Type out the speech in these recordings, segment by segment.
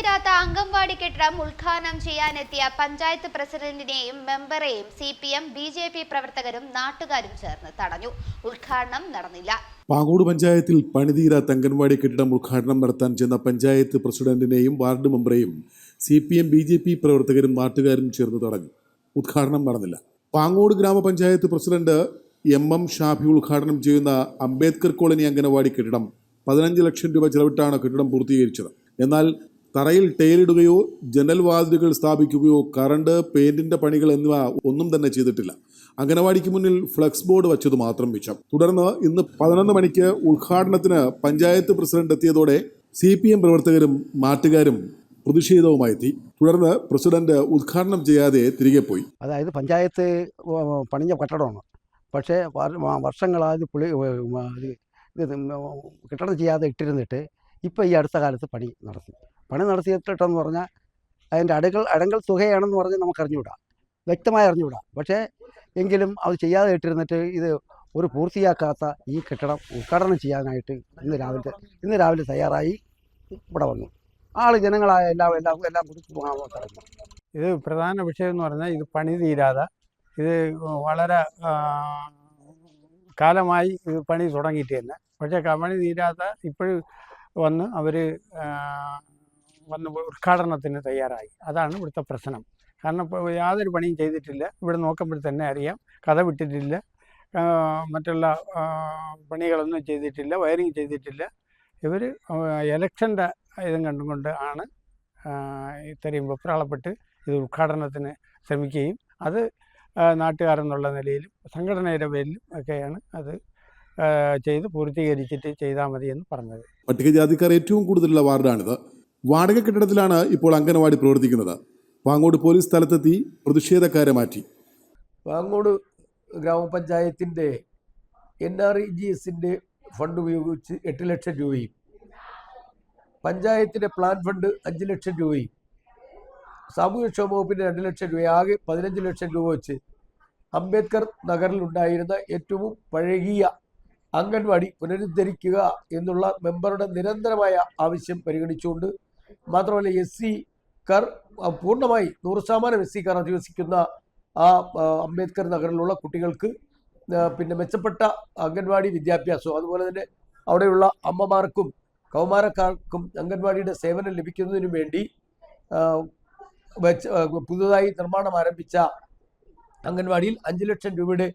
തീരാത്ത അംഗൻവാടി കെട്ടിടം ഉദ്ഘാടനം ചെയ്യാനെത്തിയ പഞ്ചായത്ത് പ്രസിഡന്റിനെയും മെമ്പറെയും C P M B J P പ്രവർത്തകരും നാട്ടുകാരും ചേർന്ന് തടഞ്ഞു. ഉദ്ഘാടനം നടന്നില്ല. പാങ്ങോട് പഞ്ചായത്തിൽ പണിതീരാത്ത അംഗൻവാടി കെട്ടിടം ഉദ്ഘാടനം നടത്താൻ ചെന്ന പഞ്ചായത്ത് പ്രസിഡന്റിനെയും ward മെമ്പറെയും C P M B J P പ്രവർത്തകരും നാട്ടുകാരും ചേർന്ന് തടഞ്ഞു. ഉദ്ഘാടനം നടന്നില്ല. പാങ്ങോട് ഗ്രാമപഞ്ചായത്ത് പ്രസിഡന്റ് എം എം ഷാഫി ഉദ്ഘാടനം ചെയ്യുന്ന അംബേദ്കർ കോളനി അംഗനവാടി കെട്ടിടം പതിനഞ്ച് ലക്ഷം രൂപ ചെലവിട്ടാണ് കെട്ടിടം പൂർത്തീകരിച്ചത്. എന്നാൽ തറയിൽ ടൈലിടുകയോ ജനൽ വാതിലുകൾ സ്ഥാപിക്കുകയോ കറണ്ട് പെയിന്റിന്റെ പണികൾ എന്നിവ ഒന്നും തന്നെ ചെയ്തിട്ടില്ല. അംഗനവാടിക്ക് മുന്നിൽ ഫ്ലക്സ് ബോർഡ് വച്ചത് മാത്രം മിച്ചം. തുടർന്ന് ഇന്ന് പതിനൊന്ന് മണിക്ക് ഉദ്ഘാടനത്തിന് പഞ്ചായത്ത് പ്രസിഡന്റ് എത്തിയതോടെ സി പി എം പ്രവർത്തകരും നാട്ടുകാരും പ്രതിഷേധവുമായി എത്തി തുടർന്ന് പ്രസിഡന്റ് ഉദ്ഘാടനം ചെയ്യാതെ തിരികെ പോയി. അതായത് പഞ്ചായത്ത് പണിഞ്ഞ കെട്ടിടമാണ്. പക്ഷേ വർഷങ്ങളായി പുളി കെട്ടിടം ചെയ്യാതെ ഇട്ടിരുന്നിട്ട് ഇപ്പോൾ ഈ അടുത്ത കാലത്ത് പണി നടത്തി. പണി നടത്തിയിട്ടെന്ന് പറഞ്ഞാൽ അതിന്റെ അടകൾ അടങ്കൽ തുകയാണെന്ന് പറഞ്ഞ് നമുക്ക് അറിഞ്ഞുകൂടാ വ്യക്തമായി അറിഞ്ഞുകൂടാ. പക്ഷേ എങ്കിലും അത് ചെയ്യാതെ ഇട്ടിരുന്നിട്ട് ഇത് ഒരു പൂർത്തിയാക്കാത്ത ഈ കെട്ടിടം ഉദ്ഘാടനം ചെയ്യാനായിട്ട് ഇന്ന് രാവിലെ ഇന്ന് രാവിലെ തയ്യാറായി ഇവിടെ വന്നു. ആൾ ജനങ്ങളായ എല്ലാം എല്ലാം എല്ലാം കടന്നു ഇത് പ്രധാന വിഷയം എന്ന് പറഞ്ഞാൽ ഇത് പണി തീരാതെ ഇത് വളരെ കാലമായി ഇത് പണി തുടങ്ങിയിട്ട് തന്നെ. പക്ഷേ പണി തീരാതെ ഇപ്പോഴും വന്ന് അവർ വന്ന് ഉദ്ഘാടനത്തിന് തയ്യാറായി. അതാണ് ഇവിടുത്തെ പ്രശ്നം. കാരണം യാതൊരു പണിയും ചെയ്തിട്ടില്ല. ഇവിടെ നോക്കുമ്പോൾ തന്നെ അറിയാം. കഥ വിട്ടിട്ടില്ല. മറ്റുള്ള പണികളൊന്നും ചെയ്തിട്ടില്ല. വയറിങ് ചെയ്തിട്ടില്ല. ഇവർ എലക്ഷന്റെ ഇതും കണ്ടുകൊണ്ട് ആണ് ഇത്രയും വെപ്രാളപ്പെട്ട് ഇത് ഉദ്ഘാടനത്തിന് ശ്രമിക്കുകയും അത് നാട്ടുകാരെന്നുള്ള നിലയിലും സംഘടനയുടെ പേരിലും ഒക്കെയാണ് അത് ചെയ്ത് പൂർത്തീകരിച്ചിട്ട് ചെയ്താൽ എന്ന് പറഞ്ഞത്. പട്ടികജാതിക്കാർ ഏറ്റവും കൂടുതലുള്ള വാർഡാണിത്. വാടക കെട്ടിടത്തിലാണ് ഇപ്പോൾ അംഗനവാടി പ്രവർത്തിക്കുന്നത്. പാങ്ങോട് പോലീസ് സ്ഥലത്തെത്തി പ്രതിഷേധക്കാരെ മാറ്റി. പാങ്ങോട് ഗ്രാമപഞ്ചായത്തിന്റെ എൻ ആർ ഇ ജി എസിന്റെ ഫണ്ട് ഉപയോഗിച്ച് എട്ട് ലക്ഷം രൂപയും പഞ്ചായത്തിന്റെ പ്ലാൻ ഫണ്ട് അഞ്ച് ലക്ഷം രൂപയും സാമൂഹ്യക്ഷേമ വകുപ്പിന്റെ രണ്ട് ലക്ഷം രൂപ ആകെ പതിനഞ്ച് ലക്ഷം രൂപ വെച്ച് അംബേദ്കർ നഗറിൽ ഉണ്ടായിരുന്ന ഏറ്റവും പഴകിയ അംഗൻവാടി പുനരുദ്ധരിക്കുക എന്നുള്ള മെമ്പറുടെ നിരന്തരമായ ആവശ്യം പരിഗണിച്ചുകൊണ്ട് മാത്രമല്ല എസ് സി കാർ പൂർണമായി നൂറ് ശതമാനം എസ് സി കാർ അധിവസിക്കുന്ന ആ ആ, അംബേദ്കർ നഗറിലുള്ള കുട്ടികൾക്ക് പിന്നെ മെച്ചപ്പെട്ട അംഗൻവാടി വിദ്യാഭ്യാസവും അതുപോലെ തന്നെ അവിടെയുള്ള അമ്മമാർക്കും കൗമാരക്കാർക്കും അംഗൻവാടിയുടെ സേവനം ലഭിക്കുന്നതിനു വേണ്ടി വെച്ച് പുതുതായി നിർമ്മാണം ആരംഭിച്ച അംഗൻവാടിയിൽ അഞ്ച് ലക്ഷം രൂപയുടെ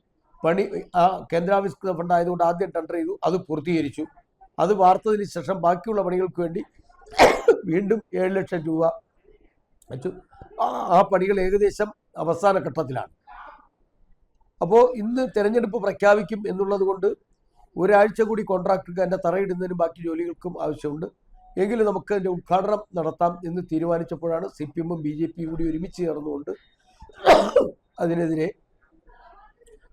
പണി ആ കേന്ദ്രാവിഷ്കൃത ഫണ്ടായതുകൊണ്ട് ആദ്യം ടെൻഡർ ചെയ്തു അത് പൂർത്തീകരിച്ചു. അത് വാർത്തതിന് ശേഷം ബാക്കിയുള്ള പണികൾക്ക് വേണ്ടി വീണ്ടും ഏഴ് ലക്ഷം രൂപ ആ- പണികൾ ഏകദേശം അവസാന ഘട്ടത്തിലാണ്. അപ്പോൾ ഇന്ന് തെരഞ്ഞെടുപ്പ് പ്രഖ്യാപിക്കും എന്നുള്ളത് കൊണ്ട് ഒരാഴ്ച കൂടി കോൺട്രാക്ടർക്ക് അതിന്റെ തറയിടുന്നതിനും ബാക്കി ജോലികൾക്കും ആവശ്യമുണ്ട്. എങ്കിലും നമുക്ക് അതിന്റെ ഉദ്ഘാടനം നടത്താം എന്ന് തീരുമാനിച്ചപ്പോഴാണ് സി പി എമ്മും ബി ജെ പിയും കൂടി ഒരുമിച്ച് ചേർന്നുകൊണ്ട് അതിനെതിരെ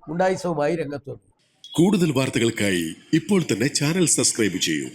ഉണ്ടായിസവുമായി രംഗത്ത് വന്നു കൂടുതൽ വാർത്തകൾക്കായി ഇപ്പോൾ തന്നെ ചാനൽ സബ്സ്ക്രൈബ് ചെയ്യൂ.